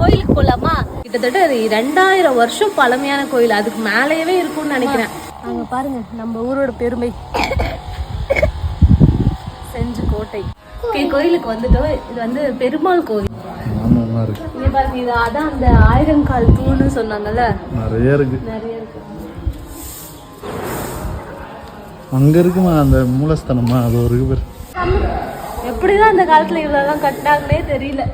கோயிலுக்கு போலாமா? கிட்டத்தட்ட அது ரெண்டாயிரம் வருஷம் பழமையான கோயில். அதுக்கு மேலேயே இருக்கும்னு நினைக்கிறேன். அங்க பாருங்க நம்ம ஊரோட பெருமை. செஞ்சு கோட்டை. கோயிலுக்கு வந்துட்டோம். இது வந்து பெருமாள் கோவில் ஆமாம் இருக்கு. இங்க பாருங்க இது அதான் அந்த ஆயிரங்கால் தூணுன்னு சொன்னாங்கல்ல? நிறைய இருக்கு. நிறைய இருக்கு. அங்க இருக்குமா அந்த மூலஸ்தானமா? அது ஒரு இருக்கு பேர். எப்படிதான் அந்த காலத்துல இவ்வளவுலாம் கட்டினாங்கன்னே தெரியல.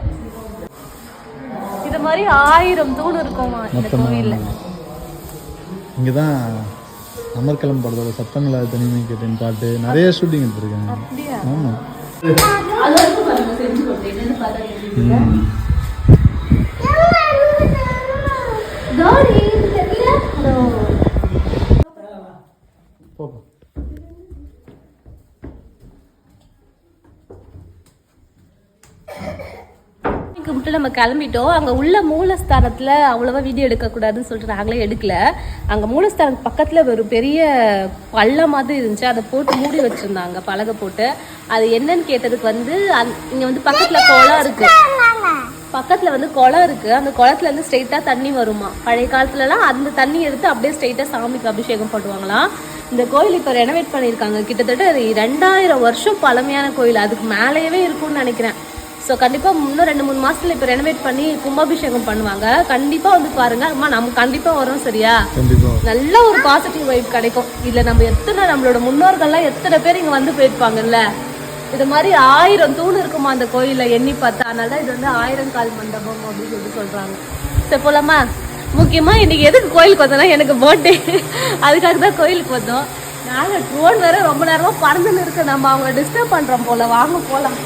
இது மாதிரி ஆயிரம் தூண் இருக்குமா இந்த கோவில்ல இங்கே தான் அமர்கலம் படத்தோட சத்தமில்லா தனிமை கேட்டேன் பாட்டு நிறைய ஷூட்டிங் எடுத்திருக்காங்க ஆமாம் அது வரைக்கும் பாருங்க செஞ்சு கொடுத்தேன் என்னன்னு பார்த்தா தாடி தெரியல பார்க்கு கும்பிட்டு நம்ம கிளம்பிட்டோம். அங்கே உள்ள மூலஸ்தானத்தில் அவ்வளோவா வீடியோ எடுக்கக்கூடாதுன்னு சொல்லிட்டு நாங்களே எடுக்கல. அங்கே மூலஸ்தானத்து பக்கத்தில் ஒரு பெரிய பள்ளம் மாதிரி இருந்துச்சு. அதை போட்டு மூடி வச்சுருந்தாங்க பலகை போட்டு. அது என்னன்னு கேட்டதுக்கு வந்து அந் இங்கே வந்து பக்கத்தில் குளம் இருக்கு. பக்கத்தில் வந்து குளம் இருக்கு. அந்த குளத்துல இருந்து ஸ்ட்ரெயிட்டாக தண்ணி வருமா? பழைய காலத்துலலாம் அந்த தண்ணி எடுத்து அப்படியே ஸ்ட்ரெயிட்டாக சாமிக்கு அபிஷேகம் பண்ணுவாங்களாம். இந்த கோயில் இப்போ ரெனோவேட் பண்ணியிருக்காங்க. கிட்டத்தட்ட ரெண்டாயிரம் வருஷம் பழமையான கோயில். அதுக்கு மேலேயே இருக்கும்னு நினைக்கிறேன். ஸோ கண்டிப்பாக இன்னும் ரெண்டு மூணு மாசத்துல இப்போ ரெனோவேட் பண்ணி கும்பாபிஷேகம் பண்ணுவாங்க. கண்டிப்பாக வந்து பாருங்க. அம்மா நம்ம கண்டிப்பாக வரோம் சரியா? நல்ல ஒரு பாசிட்டிவ் வைப் கிடைக்கும். இதில் நம்ம எத்தனை நம்மளோட முன்னோர்கள்லாம் எத்தனை பேர் இங்கே வந்து போயிருப்பாங்கல்ல? இது மாதிரி ஆயிரம் தூண் இருக்குமா அந்த கோயிலில்? எண்ணி பார்த்தா. அதனால தான் இது வந்து ஆயிரம் கால் மண்டபம் அப்படின்னு சொல்லி சொல்கிறாங்க சரி போலாமா? முக்கியமாக இன்னைக்கு எதுக்கு கோயிலுக்கு வந்தோம்னா எனக்கு பர்த்டே அதுக்காக தான் கோயிலுக்கு வந்தோம். நாங்கள் ட்ரோன் வேற ரொம்ப நேரமாக பறந்துன்னு இருக்கு நம்ம அவங்க டிஸ்டர்ப் பண்ணுறோம் போல. வாங்க போகலாம்